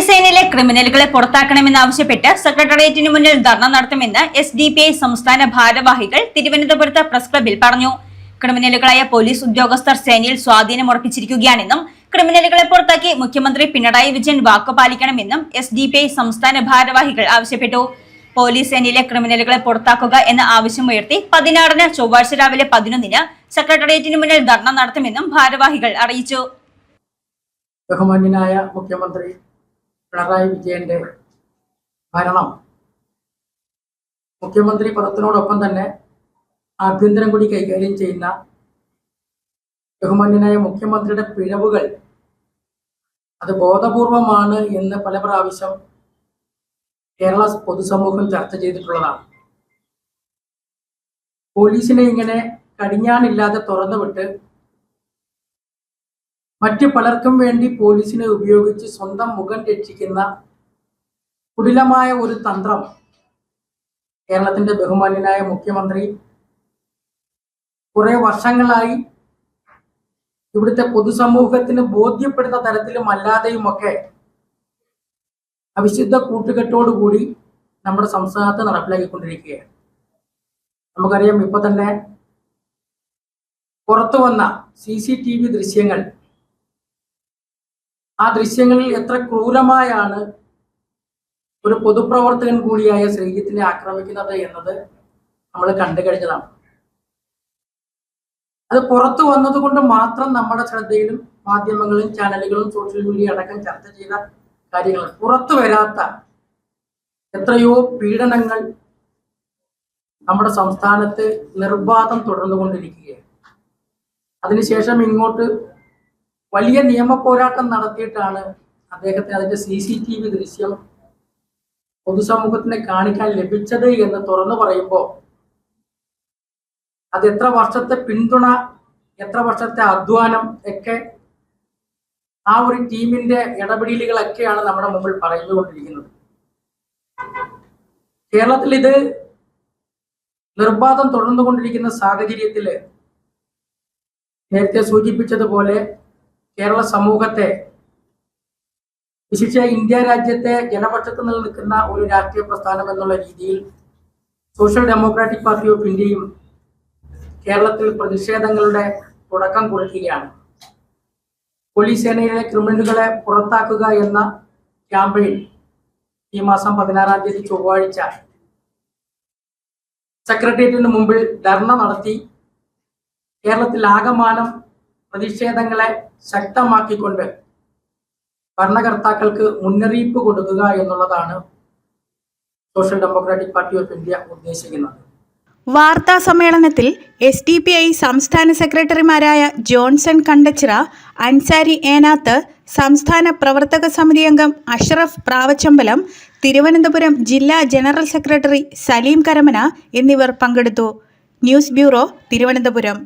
Police ക്രിമിനലുകളെ പുറത്താക്കണമെന്നാവശ്യപ്പെട്ട് സെക്രട്ടേറിയറ്റിന് മുന്നിൽ ധർണ നടത്തുമെന്ന് എസ് ഡി പി ഐ സംസ്ഥാന ഭാരവാഹികൾ തിരുവനന്തപുരത്ത് പ്രസ് ക്ലബിൽ പറഞ്ഞു. ക്രിമിനലുകളായ പോലീസ് ഉദ്യോഗസ്ഥർ സേനയിൽ സ്വാധീനം ഉറപ്പിച്ചിരിക്കുകയാണെന്നും ക്രിമിനലുകളെ പുറത്താക്കി മുഖ്യമന്ത്രി പിണറായി വിജയൻ വാക്കു പാലിക്കണമെന്നും എസ് ഡി പി ഐ സംസ്ഥാന ഭാരവാഹികൾ ആവശ്യപ്പെട്ടു. പോലീസ് സേനയിലെ ക്രിമിനലുകളെ പുറത്താക്കുക എന്ന ആവശ്യം ആവശ്യമുയർത്തി പതിനാറിന് ചൊവ്വാഴ്ച രാവിലെ പതിനൊന്നിന് സെക്രട്ടേറിയറ്റിന് മുന്നിൽ ധർണ നടത്തുമെന്നും ഭാരവാഹികൾ അറിയിച്ചു. ബഹുമാന്യനായ മുഖ്യമന്ത്രി പിണറായി വിജയന്റെ ഭരണം. മുഖ്യമന്ത്രി പദത്തിനോടൊപ്പം തന്നെ ആഭ്യന്തരം കൂടി കൈകാര്യം ചെയ്യുന്ന ബഹുമാന്യനായ മുഖ്യമന്ത്രിയുടെ പിഴവുകൾ അത് ബോധപൂർവമാണ് എന്ന് പല പ്രാവശ്യം കേരള പൊതുസമൂഹം ചർച്ച ചെയ്തിട്ടുള്ളതാണ്. പോലീസിനെ ഇങ്ങനെ കടിഞ്ഞാണില്ലാതെ തുറന്നു വിട്ട് മറ്റ് പലർക്കും വേണ്ടി പോലീസിനെ ഉപയോഗിച്ച് സ്വന്തം മുഖം രക്ഷിക്കുന്ന കുടിലമായ ഒരു തന്ത്രം കേരളത്തിന്റെ ബഹുമാന്യനായ മുഖ്യമന്ത്രി കുറെ വർഷങ്ങളായി ഇവിടുത്തെ പൊതുസമൂഹത്തിന് ബോധ്യപ്പെടുന്ന തരത്തിലും അല്ലാതെയുമൊക്കെ അവിശുദ്ധ കൂട്ടുകെട്ടോടുകൂടി നമ്മുടെ സംസ്ഥാനത്ത് നടപ്പിലാക്കിക്കൊണ്ടിരിക്കുകയാണ്. നമുക്കറിയാം ഇപ്പൊ തന്നെ പുറത്തു വന്ന സി സി ടി വി ദൃശ്യങ്ങൾ ആ ദൃശ്യങ്ങളിൽ എത്ര ക്രൂരമായാണ് ഒരു പൊതുപ്രവർത്തകൻ കൂടിയായ ശ്രീജിത്തിനെ ആക്രമിക്കുന്നത് എന്നത് നമ്മൾ കണ്ടു കഴിഞ്ഞതാണ്. അത് പുറത്തു വന്നതുകൊണ്ട് മാത്രം നമ്മുടെ ശ്രദ്ധയിലും മാധ്യമങ്ങളും ചാനലുകളും സോഷ്യൽ മീഡിയ അടക്കം ചർച്ച ചെയ്ത കാര്യങ്ങൾ പുറത്തു വരാത്ത എത്രയോ പീഡനങ്ങൾ നമ്മുടെ സംസ്ഥാനത്ത് നിർബാധം തുടർന്നുകൊണ്ടിരിക്കുകയാണ്. അതിനുശേഷം ഇങ്ങോട്ട് വലിയ നിയമ പോരാട്ടം നടത്തിയിട്ടാണ് അദ്ദേഹത്തിന് അതിന്റെ സി സി ടി വി ദൃശ്യം പൊതുസമൂഹത്തിനെ കാണിക്കാൻ ലഭിച്ചത് എന്ന് തുറന്നു പറയുമ്പോൾ അത് എത്ര വർഷത്തെ പിന്തുണ എത്ര വർഷത്തെ അധ്വാനം ഒക്കെ ആ ഒരു ടീമിന്റെ ഇടപെടലുകളൊക്കെയാണ് നമ്മുടെ മുമ്പിൽ പറഞ്ഞുകൊണ്ടിരിക്കുന്നത് കേരളത്തിൽ ഇത് നിർബാധം തുടർന്നുകൊണ്ടിരിക്കുന്ന സാഹചര്യത്തിൽ നേരത്തെ സൂചിപ്പിച്ചതുപോലെ കേരള സമൂഹത്തെ വിശിഷ്ട ഇന്ത്യ രാജ്യത്തെ ജനപക്ഷത്ത് നിൽക്കുന്ന ഒരു രാഷ്ട്രീയ പ്രസ്ഥാനം എന്നുള്ള രീതിയിൽ സോഷ്യൽ ഡെമോക്രാറ്റിക് പാർട്ടി ഓഫ് ഇന്ത്യയും കേരളത്തിൽ പ്രതിഷേധങ്ങളുടെ തുടക്കം കുറിക്കുകയാണ്. പോലീസ് സേനയിലെ ക്രിമിനലുകളെ പുറത്താക്കുക എന്ന ക്യാമ്പയിൻ ഈ മാസം പതിനാറാം തീയതി ചൊവ്വാഴ്ച സെക്രട്ടേറിയറ്റിന് മുമ്പിൽ ധർണ നടത്തി കേരളത്തിൽ ആകമാനം പ്രതിഷേധങ്ങളെ ശക്തമാക്കിക്കൊണ്ട് ഭരണകർത്താക്കൾക്ക് മുന്നറിയിപ്പ് കൊടുക്കുക എന്നുള്ളതാണ് Social Democratic Party of India ഉദ്ദേശിക്കുന്നത്. വാർത്താ സമ്മേളനത്തിൽ എസ് ഡി പി ഐ സംസ്ഥാന സെക്രട്ടറിമാരായ ജോൺസൺ കണ്ടച്ചിറ അൻസാരി ഏനാത്ത് സംസ്ഥാന പ്രവർത്തക സമിതി അംഗം അഷ്റഫ് പ്രാവച്ചമ്പലം തിരുവനന്തപുരം ജില്ലാ ജനറൽ സെക്രട്ടറി സലീം കരമന എന്നിവർ പങ്കെടുത്തു. News bureau Thiruvananthapuram.